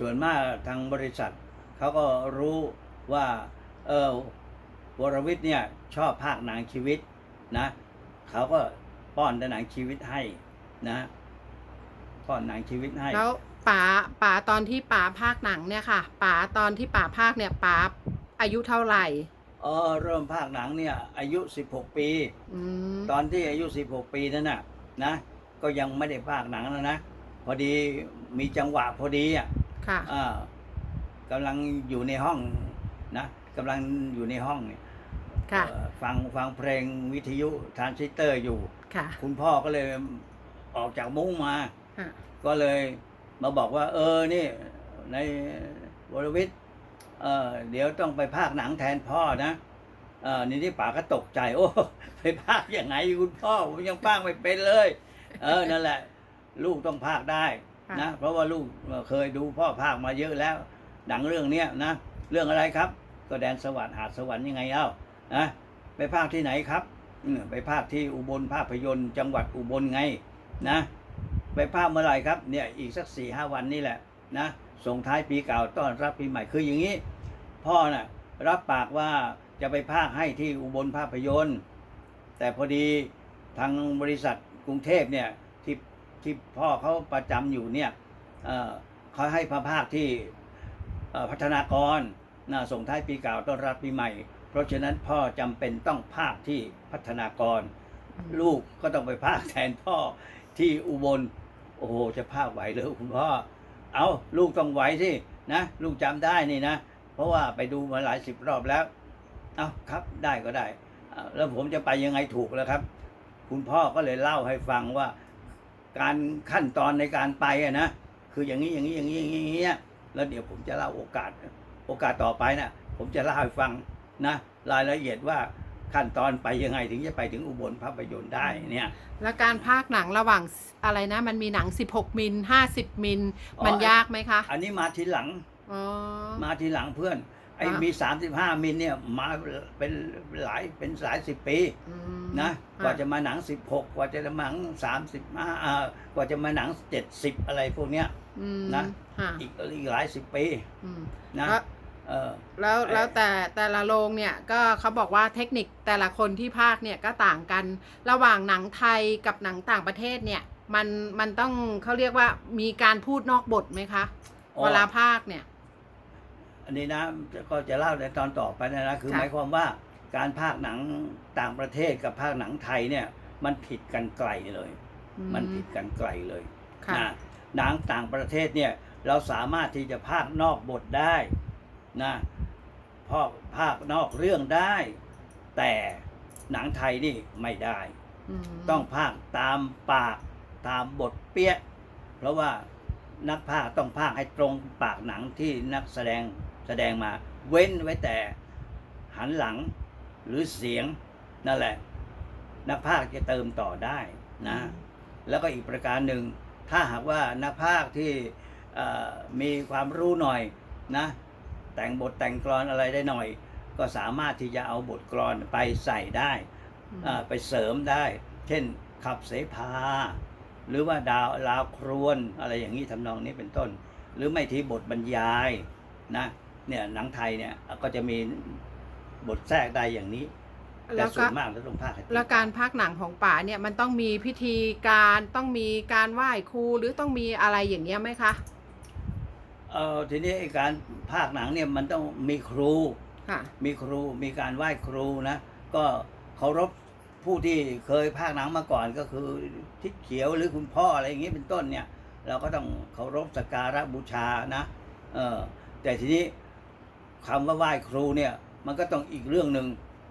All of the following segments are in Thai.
ส่วนมากทางบริษัทเขาก็รู้ว่าเออวรวิทย์เนี่ยชอบภาคหนังชีวิตนะเขาก็ป้อนแต่หนังชีวิตให้นะป้อนหนังชีวิตให้ แล้วป๋าป๋าตอนที่ป๋าภาคหนังเนี่ยค่ะป๋าตอนที่ป๋าภาคเนี่ยป๋าอายุเท่าไหร่เออเริ่มภาคหนังเนี่ยอายุ 16 ปีอืมตอนที่อายุ 16 ปีนั่นน่ะนะ ก็ยังไม่ได้ภาคหนังแล้วนะ พอดีมีจังหวะพอดีอะ ค่ะ อ่ากำลังอยู่ในห้องนะกำลังอยู่ในห้องเนี่ยค่ะ เอ่อฟังฟังเพลงวิทยุทรานซิสเตอร์อยู่ ค่ะคุณพ่อก็เลยออกจากมุ้งมาค่ะก็เลยมาบอกว่า เออนี่ในวรวิทย์เออเดี๋ยวต้องไปภาคหนังแทนพ่อนะเออนี่ที่ป๋าก็ตกใจ โอ้ ไปภาคยังไงคุณพ่อผมยังภาคไม่เป็นเลย เออนั่นแหละ ลูกต้องภาคได้ค่ะ นะ เพราะว่าลูกเคยดูพ่อภาคมาเยอะแล้ว หนังเรื่องเนี้ยนะ เรื่องอะไรครับ ก็แดนสวรรค์หาดสวรรค์ยังไงเอ้านะไปภาคที่ไหนครับไปภาคที่อุบลภาพยนตร์จังหวัดอุบลไงนะ ไปภาคเมื่อไหร่ครับเนี่ยอีกสักสี่ห้าวันนี่แหละนะส่งท้ายปีเก่าต้อนรับปีใหม่คืออย่างนี้ พ่อน่ะรับปากว่าจะไปภาคให้ที่อุบลภาพยนตร์ แต่พอดีทางบริษัทกรุงเทพเนี่ยที่ ที่พ่อเขาประจำอยู่เนี่ยเอ่อเขาให้พระภาคที่เอ่อพัฒนากรนะส่งท้ายปีเก่าต้อนรับปีใหม่ เพราะฉะนั้นพ่อจำเป็นต้องภาคที่พัฒนากร ลูกก็ต้องไปภาคแทนพ่อที่อุบลโอ้โหจะภาคไหวเลยคุณพ่อเอาลูกต้องไหวสินะลูกจำได้นี่นะ เพราะว่าไปดูมาหลายสิบรอบแล้วเอาครับได้ก็ได้เอาแล้วผมจะไปยังไงถูกแล้วครับ คุณพ่อก็เลยเล่าให้ฟังว่า การขั้นตอนในการไปอะนะคืออย่างนี้อย่างนี้อย่างนี้อย่างนี้อย่างนี้แล้วเดี๋ยวผมจะเล่าโอกาส โอกาสต่อไปนะผมจะเล่าให้ฟังนะรายละเอียดว่าขั้นตอนไปยังไงถึงจะไปถึงอุบลภาพยนตร์ได้เนี่ย แล้วการภาคหนังระหว่างอะไรนะ มันมีหนัง 16 มิล 50 มิลอ๋อมันยากไหมคะ อันนี้มาทีหลังอ๋อมาทีหลังเพื่อน ไอ้อะมีสามสิบห้ามิลเนี่ยมาเป็นหลายเป็นหลายสิบปีอืมนะกว่าจะมาหนังสิบหกกว่าจะมาหนังสามสิบห้ากว่าจะมาหนังเจ็ดสิบอะไรพวกเนี้ยอืมนะค่ะอีกอีกหลายสิบปีอืมนะแล้วเออแล้วเอ่อแล้วแต่แต่ละโรงเนี่ยก็เขาบอกว่าเทคนิคแต่ละคนที่ภาคเนี่ยก็ต่างกัน ระหว่างหนังไทยกับหนังต่างประเทศเนี่ยมันมันต้องเขาเรียกว่ามีการพูดนอกบทไหมคะอ๋อเวลาภาคเนี่ย อันนี้นะก็จะเล่าในตอนต่อไปนะนะคือค่ะหมายความว่าการภาคหนังต่างประเทศกับภาคหนังไทยเนี่ย มันผิดกันไกลเลยอืมันผิดกันไกลเลยค่ะนะหนังต่างประเทศเนี่ยเราสามารถที่จะภาคนอกบทได้นะพาภาคนอกเรื่องได้ แต่หนังไทยนี่ไม่ได้มต้องภาคตามปากตามบทเปี้ย เพราะว่านักภาคต้องภาคให้ตรงปากหนังที่นักแสดง แสดงมา เว้นไว้แต่หันหลังหรือเสียงนั่นแหละ นักภาคจะเติมต่อได้นะ แล้วก็อีกประการหนึ่ง ถ้าหากว่านักภาคที่เอ่อมีความรู้หน่อยนะ แต่งบทแต่งกลอนอะไรได้หน่อย ก็สามารถที่จะเอาบทกลอนไปใส่ได้อืมอ่าไปเสริมได้ เช่นขับเสพา หรือว่าดาวลาวครวนอะไรอย่างนี้ทำนองนี้เป็นต้น หรือไม่ที่บทบรรยายนะ เนี่ยหนังไทยเนี่ยก็จะมีบทแทรกได้อย่างนี้แต่แล้วส่ก็วนมากเราต้องภาคให้ตงแล้วการภาคหนังของป๋าเนี่ยมันต้องมีพิธีการต้องมีการไหว้ครูหรือต้องมีอะไรอย่างเงี้ยไหมคะเออทีนี้ไอ้การภาคหนังเนี่ยมันต้องมีครูค่ะมีครูมีการไหว้ครูนะ ก็เคารพผู้ที่เคยภาคหนังมาก่อนก็คือทิศเขียวหรือคุณพ่ออะไรอย่างนี้เป็นต้นเนี่ย เราก็ต้องเคารพสักการะบูชานะเออแต่ทีนี้ คำว่าไหว้ครูเนี่ยมันก็ต้องอีกเรื่องหนึ่ง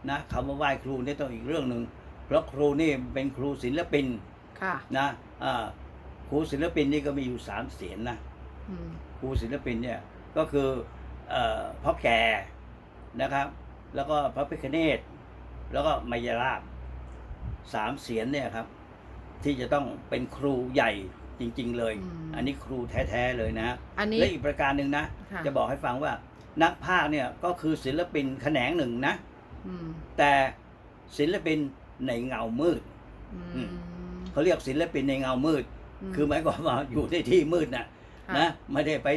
นะคำว่าไหว้ครูเนี่ยต้องอีกเรื่องหนึ่งเพราะครูนี่เป็นครูศิลปินค่ะนะอ่าครูศิลปินนี่ก็มีอยู่สามเสียนนะอืมครูศิลปินเนี่ยก็คือเอ่อพ่อแก่นะครับ แล้วก็พระพิคเนตแล้วก็มายาลาบสามเสียนเนี่ยครับ ที่จะต้องเป็นครูใหญ่จริง ๆ เลยมอันนี้ครูแท้ๆเลยนะอันนี้และอีกประการหนึ่งนะค่ะจะบอกให้ฟังว่า นักภาคเนี่ยก็คือศิลปินแขนงหนึ่งนะอืมแต่ศิลปินในเงามืดอืมเขาเรียกศิลปินในเงามืด คือหมายความว่าอยู่ในที่มืดนะค่ะนะไม่ได้ไป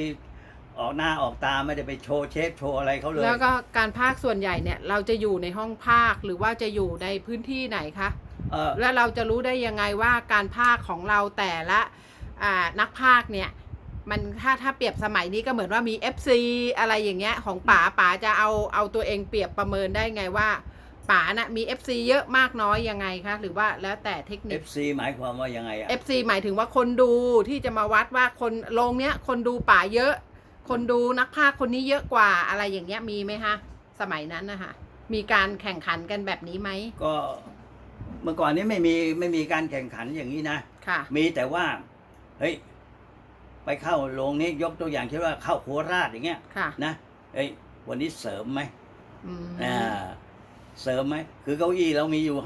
ออกหน้าออกตาไม่ได้ไปโชว์เชฟโชว์อะไรเขาเลย แล้วก็การภาคส่วนใหญ่เนี่ย เราจะอยู่ในห้องภาคหรือว่าจะอยู่ในพื้นที่ไหนคะเออแล้วเราจะรู้ได้ยังไงว่าการภาคของเราแต่ละอ่านักภาคเนี่ย มันถ้าถ้าเปรียบสมัยนี้ก็เหมือนว่ามี FC อะไรอย่างเงี้ย ของป๋าป๋าจะเอาเอาตัวเองเปรียบประเมินได้ไงว่าป๋านะมี FC เยอะมากน้อยยังไงคะหรือว่าแล้วแต่เทคนิเอคฟซีหมายความว่ายังไงอะ FC หมายถึงว่าคนดูที่จะมาวัดว่าคนโรงเนี้ยคนดูป๋าเยอะ คนดูนักภาคคนนี้เยอะกว่าอะไรอย่างเงี้ยมีไหมคะสมัยนั้นนะคะมีการแข่งขันกันแบบนี้ไหมก็เมื่อก่อนนี้ไม่มีไม่มีการแข่งขันอย่างนี้นะ ค่ะ มีแต่ว่า เฮ้ย ไปเข้าโรงนี้ยกตัวอย่างเช่นว่าเข้าโคราชอย่างเงี้ยค่ะ นะเฮ้ยวันนี้เสริมไหมอืมอ่าเสริมไหมคือเก้าอี้เรามีอยู่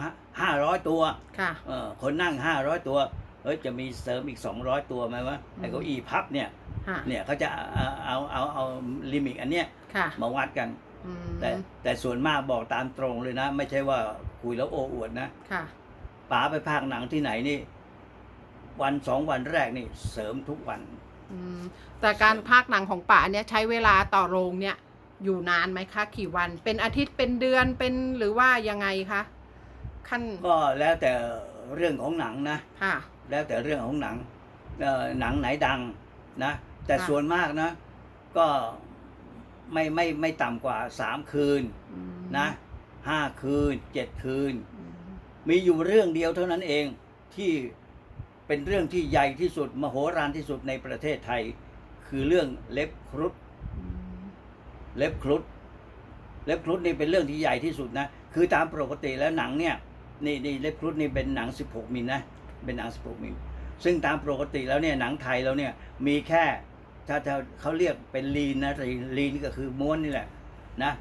ห้าร้อยตัวค่ะ เออคนนั่งห้าร้อยตัวเฮ้ยจะมีเสริมอีกสองร้อยตัวไหมวะไอ้เก้าอี้พับเนี่ย ค่ะ เนี่ยเขาจะเอาเอาเอาเอาลิมิตอันเนี้ยค่ะมาวัดกัน อืมแต่แต่ส่วนมากบอกตามตรงเลยนะ ไม่ใช่ว่าคุยแล้วโอ้อวดนะค่ะ ป๋าไปภาคหนังที่ไหนนี่ วันสองวันแรกนี่เสริมทุกวัน อืมแต่การพากย์หนังของป๋าเนี่ยใช้เวลาต่อโรงเนี่ย อยู่นานไหมคะกี่วัน เป็นอาทิตย์เป็นเดือนเป็นหรือว่ายังไงคะขั้นก็แล้วแต่เรื่องของหนังนะ ค่ะ แล้วแต่เรื่องของหนังเอ่อหนังไหนดังนะ แต่ค่ะ ส่วนมากนะ ก็ไม่ไม่ไม่ต่ำกว่าสามคืนอืมนะห้าคืนเจ็ดคืน อืมมีอยู่เรื่องเดียวเท่านั้นเองที่ เป็นเรื่องที่ใหญ่ที่สุด มโหฬารที่สุดในประเทศไทย คือเรื่องเล็บครุฑอืมเล็บครุฑเล็บครุฑนี่เป็นเรื่องที่ใหญ่ที่สุดนะ คือตามปกติแล้วหนังเนี่ยนี่นี่เล็บครุฑนี่เป็นหนัง 16 มิลนะเป็นหนัง 16 มิลซึ่งตามปกติแล้วเนี่ยหนังไทยเราเนี่ยมีแค่ถ้าถ้าเขาเรียกเป็นลีนนะลีนก็คือม้วนนี่แหละนะ